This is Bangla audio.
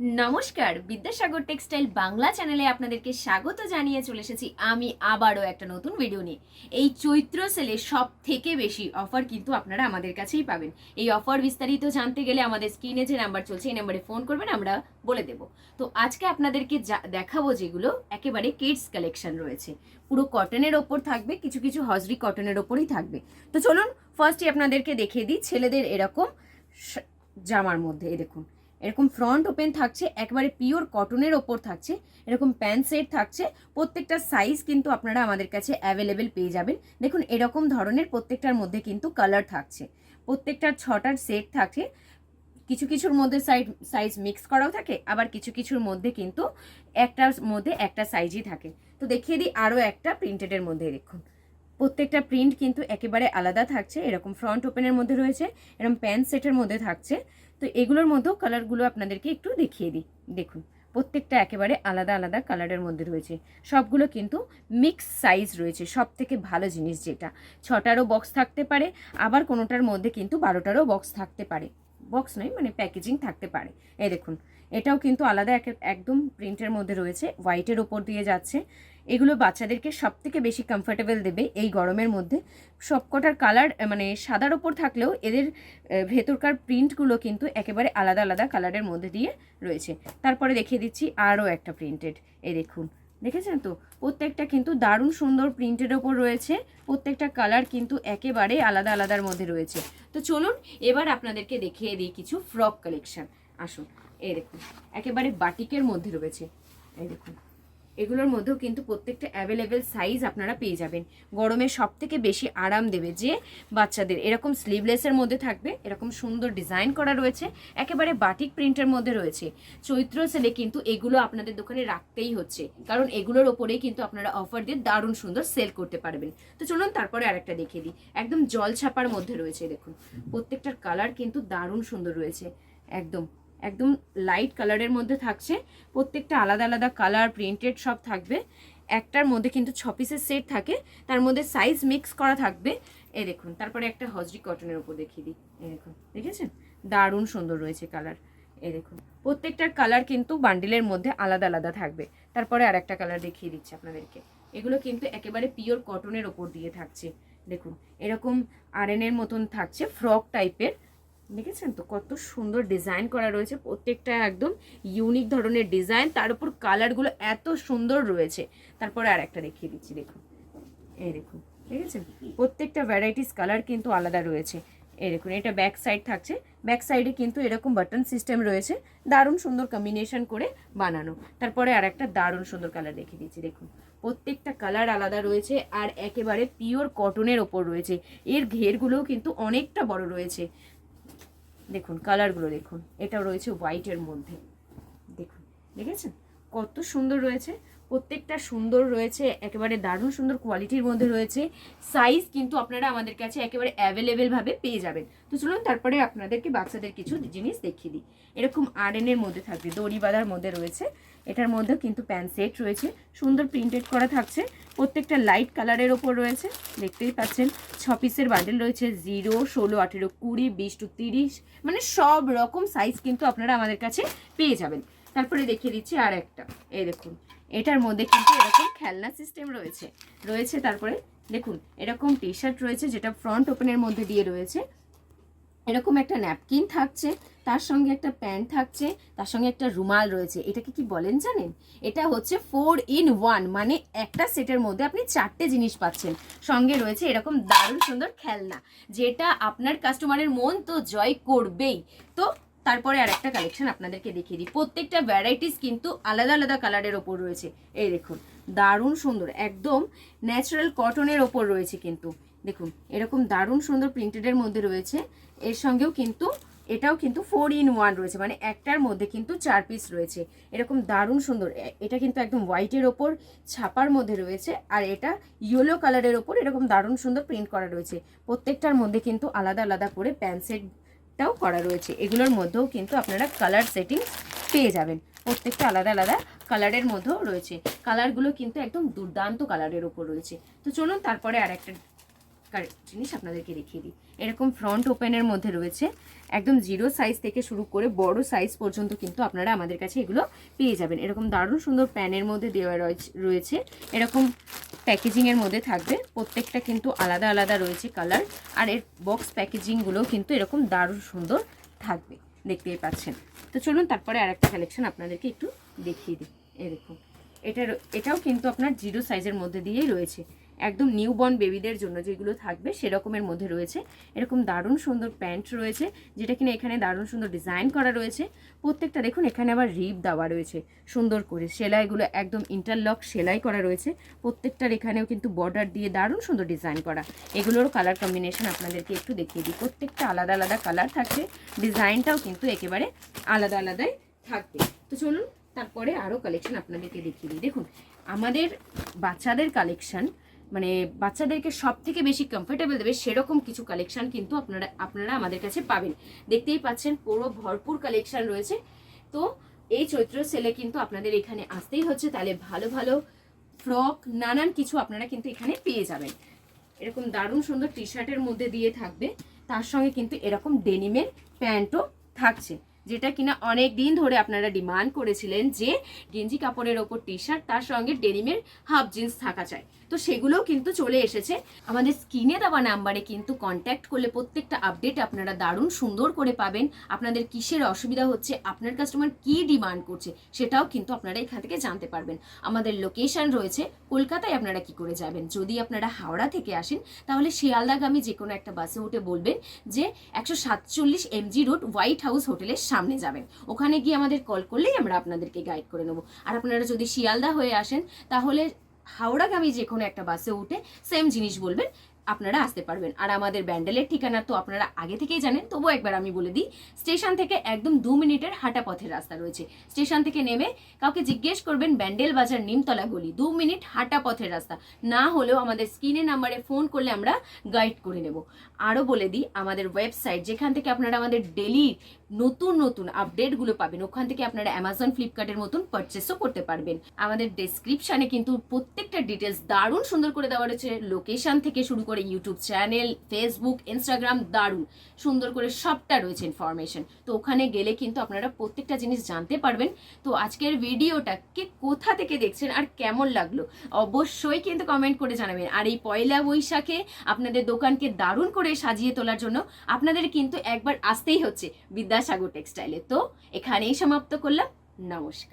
নমস্কার, বিদ্যাসাগর টেক্সটাইল বাংলা চ্যানেলে আপনাদেরকে স্বাগত জানিয়ে চলে এসেছি। আমি আবারও একটা নতুন ভিডিও নিয়ে। এই চৈত্র সেলে সব থেকে বেশি অফার কিন্তু আপনারা আমাদের কাছেই পাবেন। এই অফার বিস্তারিত জানতে গেলে আমাদের স্ক্রিনে যে নাম্বার চলছে, এই নাম্বারে ফোন করবেন, আমরা বলে দেব। তো আজকে আপনাদেরকে যা- দেখাবো যেগুলো, একেবারে কিডস কালেকশন রয়েছে। পুরো কটনের ওপর থাকবে, কিছু কিছু হজরি কটনের ওপরই থাকবে। তো চলুন ফার্স্টই আপনাদেরকে দেখিয়ে দিই, ছেলেদের এরকম জামার মধ্যে, এই দেখুন। এরকম ফ্রন্ট ওপেন থাকছে, একবারে পিওর কটনের ওপর থাকছে, এরকম প্যান্ট সেট থাকছে, প্রত্যেকটা সাইজ কিন্তু আপনারা আমাদের কাছে অ্যাভেলেবেল পেয়ে যাবেন। দেখুন, এরকম ধরনের প্রত্যেকটার মধ্যে কিন্তু কালার থাকছে। প্রত্যেকটার ছটার সেট থাকে, কিছু কিছুর মধ্যে সাইড সাইজ মিক্স করাও থাকে, আবার কিছু কিছুর মধ্যে কিন্তু একটার মধ্যে একটা সাইজই থাকে। তো দেখিয়ে দিই আরও একটা প্রিন্টেডের মধ্যে, দেখুন। প্রত্যেকটা প্রিন্ট কিন্তু একেবারে আলাদা থাকছে। এরকম ফ্রন্ট ওপেনের মধ্যে রয়েছে, এরকম প্যান্ট সেটের মধ্যে থাকছে। তো এগুলোর মধ্যেও কালারগুলো আপনাদেরকে একটু দেখিয়ে দিই। দেখুন, প্রত্যেকটা একেবারে আলাদা আলাদা কালারের মধ্যে রয়েছে। সবগুলো কিন্তু মিক্স সাইজ রয়েছে। সব থেকে ভালো জিনিস যেটা। ছটারও বক্স থাকতে পারে, আবার কোনোটার মধ্যে কিন্তু বারোটারও বক্স থাকতে পারে। বক্স নয় মানে প্যাকেজিং থাকতে পারে। এই দেখুন, এটাও কিন্তু আলাদা এক- একদম প্রিন্টের মধ্যে রয়েছে, হোয়াইটের ওপর দিয়ে যাচ্ছে। এগুলো বাচ্চাদেরকে সব থেকে বেশি কমফোর্টেবল দেবে এই গরমের মধ্যে। সবকটার কালার মানে সাদার ওপর থাকলেও এদের ভেতরকার প্রিন্টগুলো কিন্তু একেবারে আলাদা আলাদা কালারের মধ্যে দিয়ে রয়েছে। তারপরে দেখিয়ে দিচ্ছি আরও একটা প্রিন্টেড এই দেখুন। দেখেছেন তো? প্রত্যেকটা কিন্তু দারুণ সুন্দর প্রিন্টের ওপর রয়েছে। প্রত্যেকটা কালার কিন্তু একেবারে আলাদা আলাদার মধ্যে রয়েছে। তো চলুন এবার আপনাদেরকে দেখিয়ে দিই কিছু ফ্রক কালেকশান। আসুন, এই দেখুন, একেবারে বাটিকের মধ্যে রয়েছে। এই দেখুন। এগুলোর মধ্যেও কিন্তু প্রত্যেকটা অ্যাভেলেবেল সাইজ আপনারা পেয়ে যাবেন। গরমে সব থেকে বেশি আরাম দেবে যে বাচ্চাদের। এরকম স্লিভলেসের মধ্যে থাকবে, এরকম সুন্দর ডিজাইন করা রয়েছে, একেবারে বাটিক প্রিন্টের মধ্যে রয়েছে। চৈত্র সেলে কিন্তু এগুলো আপনাদের দোকানে রাখতেই হচ্ছে, কারণ এগুলোর ওপরেই কিন্তু আপনারা অফার দিয়ে দারুণ সুন্দর সেল করতে পারবেন। তো চলুন তারপরে আরেকটা দেখিয়ে দিই। একদম জল ছাপার মধ্যে রয়েছে, দেখুন। প্রত্যেকটার কালার কিন্তু দারুণ সুন্দর রয়েছে, একদম। একদম লাইট কালারের মধ্যে থাকছে। প্রত্যেকটা আলাদা আলাদা কালার প্রিন্টেড সব থাকবে। একটার মধ্যে কিন্তু ছ পিসের সেট থাকে। তার মধ্যে সাইজ মিক্স করা থাকবে। এ দেখুন, তারপরে একটা হজরি কটনের উপর দেখিয়ে দিই। এ দেখুন, দেখেছেন? দারুণ সুন্দর রয়েছে কালার এ দেখুন প্রত্যেকটার কালার কিন্তু বান্ডিলের মধ্যে আলাদা আলাদা থাকবে। তারপরে আর একটা কালার দেখিয়ে দিচ্ছি আপনাদেরকে। এগুলো কিন্তু একেবারে পিওর কটনের ওপর দিয়ে থাকছে। দেখুন, এরকম আরএনের মতন থাকছে ফ্রক টাইপের দেখেছেন তো? কত সুন্দর ডিজাইন করা রয়েছে। প্রত্যেকটা একদম ইউনিক ধরনের ডিজাইন তার উপর কালারগুলো এত সুন্দর রয়েছে। তারপরে আর একটা দেখিয়ে দিচ্ছি, দেখুন। এই দেখুন, দেখেছেন? প্রত্যেকটা ভ্যারাইটিস কালার কিন্তু আলাদা রয়েছে। এই দেখুন, এটা ব্যাক সাইড থাকছে। ব্যাক সাইডে কিন্তু এরকম বাটন সিস্টেম রয়েছে। দারুণ সুন্দর কম্বিনেশন করে বানানো। তারপরে আর একটা দারুণ সুন্দর কালার দেখিয়ে দিচ্ছি, দেখুন। প্রত্যেকটা কালার আলাদা রয়েছে আর একেবারে পিওর কটনের ওপর রয়েছে। এর ঘেরগুলোও কিন্তু অনেকটা বড় রয়েছে। দেখুন কালারগুলো দেখুন। এটা রয়েছে হোয়াইটের মধ্যে। দেখুন, দেখেছেন? কত সুন্দর রয়েছে। প্রত্যেকটা সুন্দর রয়েছে, একেবারে দারুণ সুন্দর কোয়ালিটির মধ্যে রয়েছে। সাইজ কিন্তু আপনারা আমাদের কাছে একেবারে অ্যাভেলেবেলভাবে পেয়ে যাবেন। তো চলুন, তারপরে আপনাদেরকে বাচ্চাদের কিছু জিনিস দেখিয়ে দিই। এরকম আরএনের মধ্যে থাকবে, দড়ি বাঁধার মধ্যে রয়েছে। এটার মধ্যে কিন্তু প্যান্ট সেট রয়েছে। সুন্দর প্রিন্টেড করা থাকছে। প্রত্যেকটা লাইট কালারের ওপর রয়েছে। দেখতেই পাচ্ছেন, ছ পিসের বান্ডেল রয়েছে, জিরো, ষোলো, আঠেরো, কুড়ি, বিশ টু তিরিশ মানে সব রকম সাইজ কিন্তু আপনারা আমাদের কাছে পেয়ে যাবেন। তারপরে দেখিয়ে দিচ্ছি আর একটা। এই দেখুন, এটার মধ্যে কিন্তু এরকম খেলনা সিস্টেম রয়েছে। রয়েছে তারপরে, দেখুন, এরকম টি শার্ট রয়েছে যেটা ফ্রন্ট ওপেনের মধ্যে দিয়ে রয়েছে। এরকম একটা ন্যাপকিন থাকছে, তার সঙ্গে একটা প্যান্ট থাকছে, তার সঙ্গে একটা রুমাল রয়েছে। এটাকে কি বলেন জানেন? এটা হচ্ছে ফোর ইন ওয়ান মানে একটা সেটের মধ্যে আপনি চারটে জিনিস পাচ্ছেন। সঙ্গে রয়েছে এরকম দারুণ সুন্দর খেলনা, যেটা আপনার কাস্টমারের মন তো জয় করবেই। তো তারপরে আর একটা কালেকশন আপনাদেরকে দেখিয়ে দিই। প্রত্যেকটা ভ্যারাইটিস কিন্তু আলাদা আলাদা কালারের ওপর রয়েছে। এই দেখুন দারুণ সুন্দর, একদম ন্যাচারাল কটনের ওপর রয়েছে কিন্তু। দেখুন, এরকম দারুণ সুন্দর প্রিন্টেডের মধ্যে রয়েছে। এর সঙ্গেও কিন্তু, এটাও কিন্তু ফোর ইন ওয়ান রয়েছে মানে একটার মধ্যে কিন্তু চার পিস রয়েছে। এরকম দারুণ সুন্দর এটা কিন্তু একদম হোয়াইটের ওপর, ছাপার মধ্যে রয়েছে, আর এটা ইয়েলো কালারের ওপর এরকম দারুণ সুন্দর প্রিন্ট করা রয়েছে। প্রত্যেকটার মধ্যে কিন্তু আলাদা আলাদা করে প্যান্ট সেটটাও করা রয়েছে। এগুলোর মধ্যেও কিন্তু আপনারা কালার সেটিং পেয়ে যাবেন। প্রত্যেকটা আলাদা আলাদা কালারের মধ্যেও রয়েছে। কালারগুলো কিন্তু একদম দুর্দান্ত কালারের ওপর রয়েছে। তো চলুন তারপরে আর একটা জিনিস আপনাদেরকে দেখিয়ে দিই। এরকম ফ্রন্ট ওপেনের মধ্যে রয়েছে। একদম জিরো সাইজ থেকে শুরু করে বড় সাইজ পর্যন্ত কিন্তু আপনারা আমাদের কাছে এগুলো পেয়ে যাবেন। এরকম দারুণ সুন্দর প্যানের মধ্যে দেওয়া রয়েছে এরকম প্যাকেজিংয়ের মধ্যে থাকবে। প্রত্যেকটা কিন্তু আলাদা আলাদা রয়েছে কালার আর এর বক্স প্যাকেজিংগুলো কিন্তু এরকম দারুণ সুন্দর থাকবে। দেখতেই পাচ্ছেন। তো চলুন তারপরে আর একটা কালেকশন আপনাদেরকে একটু দেখিয়ে দিই। এরকম এটা এটাও কিন্তু আপনার জিরো সাইজের মধ্যে দিয়েই রয়েছে। একদম নিউ বর্ন বেবিদের জন্য যেগুলো থাকবে সেরকমের মধ্যে রয়েছে। এরকম দারুণ সুন্দর প্যান্ট রয়েছে, যেটা কিনা এখানে দারুণ সুন্দর ডিজাইন করা রয়েছে। প্রত্যেকটা দেখুন, এখানে আবার রিপ দেওয়া রয়েছে, সুন্দর করে। সেলাইগুলো একদম ইন্টারলক সেলাই করা রয়েছে। প্রত্যেকটার এখানেও কিন্তু বর্ডার দিয়ে দারুণ সুন্দর ডিজাইন করা। এগুলোরও কালার কম্বিনেশন আপনাদেরকে একটু দেখিয়ে দিই। প্রত্যেকটা আলাদা আলাদা কালার থাকছে ডিজাইনটাও কিন্তু একেবারে আলাদা আলাদাই থাকবে। তো চলুন, তারপরে আরও কালেকশন আপনাদেরকে দেখিয়ে দিই। দেখুন, আমাদের বাচ্চাদের কালেকশন মানে বাচ্চাদেরকে সব থেকে বেশি কমফোর্টেবল দেবে সেরকম কিছু কালেকশান কিন্তু আপনারা আপনারা আমাদের কাছে পাবেন। দেখতেই পাচ্ছেন পুরো ভরপুর কালেকশন রয়েছে। তো এই চৈত্র সেলে কিন্তু আপনাদের এখানে আসতেই হচ্ছে। তাহলে ভালো ভালো ফ্রক নানান কিছু আপনারা কিন্তু এখানে পেয়ে যাবেন। এরকম দারুণ সুন্দর টি শার্টের মধ্যে দিয়ে থাকবে। তার সঙ্গে কিন্তু এরকম ডেনিমের প্যান্টও থাকছে। যেটা কিনা অনেক দিন ধরে আপনারা ডিমান্ড করেছিলেন যে গেঞ্জি কাপড়ের ওপর টি শার্ট তার সঙ্গে ডেনিমের হাফ জিন্স থাকা চাই। তো সেগুলোও কিন্তু চলে এসেছে। আমাদের স্ক্রিনে দেওয়া নাম্বারে কিন্তু কন্ট্যাক্ট করলে প্রত্যেকটা আপডেট আপনারা দারুণ সুন্দর করে পাবেন। আপনাদের কিসের অসুবিধা হচ্ছে, আপনার কাস্টমার কি ডিমান্ড করছে, সেটাও কিন্তু আপনারা এখান থেকে জানতে পারবেন। আমাদের লোকেশন রয়েছে, কলকাতায় আপনারা কি করে যাবেন? যদি আপনারা হাওড়া থেকে আসেন, তাহলে শিয়ালদাগামী যে কোনো একটা বাসে উঠে বলবেন যে একশো সাতচল্লিশ এমজি রোড হোয়াইট হাউস হোটেলের সামনে যাবেন। ওখানে গিয়ে আমাদের কল করলেই আমরা আপনাদেরকে গাইড করে নেব। আর আপনারা যদি শিয়ালদা হয়ে আসেন, তাহলে হাওড়াগামী যে কোনো একটা বাসে উঠে সেম জিনিস বলবেন, আপনারা আসতে পারবেন। আর আমাদের ব্যান্ডেলের ঠিকানা তো আপনারা আগে থেকেই জানেন, তবুও একবার আমি বলে দিই, স্টেশন থেকে একদম দু মিনিটের হাঁটা পথের রাস্তা রয়েছে। স্টেশন থেকে নেমে কাউকে জিজ্ঞেস করবেন, ব্যান্ডেল বাজার নিমতলা গলি, দু মিনিট হাঁটা পথের রাস্তা। না হলেও আমাদের স্ক্রিনে নাম্বারে ফোন করলে আমরা গাইড করে নেব। আরও বলে দিই, আমাদের ওয়েবসাইট যেখান থেকে আপনারা আমাদের ডেলি নতুন নতুন আপডেটগুলো পাবেন। ওখান থেকে আপনারা অ্যামাজন ফ্লিপকার্টের মতন পারচেসও করতে পারবেন। আমাদের ডেসক্রিপশানে কিন্তু প্রত্যেকটা ডিটেলস দারুণ সুন্দর করে দেওয়া রয়েছে। লোকেশন থেকে শুরু করে ইউটিউব চ্যানেল ফেসবুক ইনস্টাগ্রাম দারুণ সুন্দর করে সবটা রয়েছে ইনফরমেশন তো ওখানে গেলে কিন্তু আপনারা প্রত্যেকটা জিনিস জানতে পারবেন। তো আজকের ভিডিওটা কে কোথা থেকে দেখছেন আর কেমন লাগল? অবশ্যই কিন্তু কমেন্ট করে জানাবেন। আর এই পয়লা বৈশাখে আপনাদের দোকানকে দারুণ করে সাজিয়ে তোলার জন্য আপনাদের কিন্তু একবার আসতেই হচ্ছে। বিদ্যাসাগর টেক্সটাইলে। তো এখানেই সমাপ্ত করলাম। নমস্কার।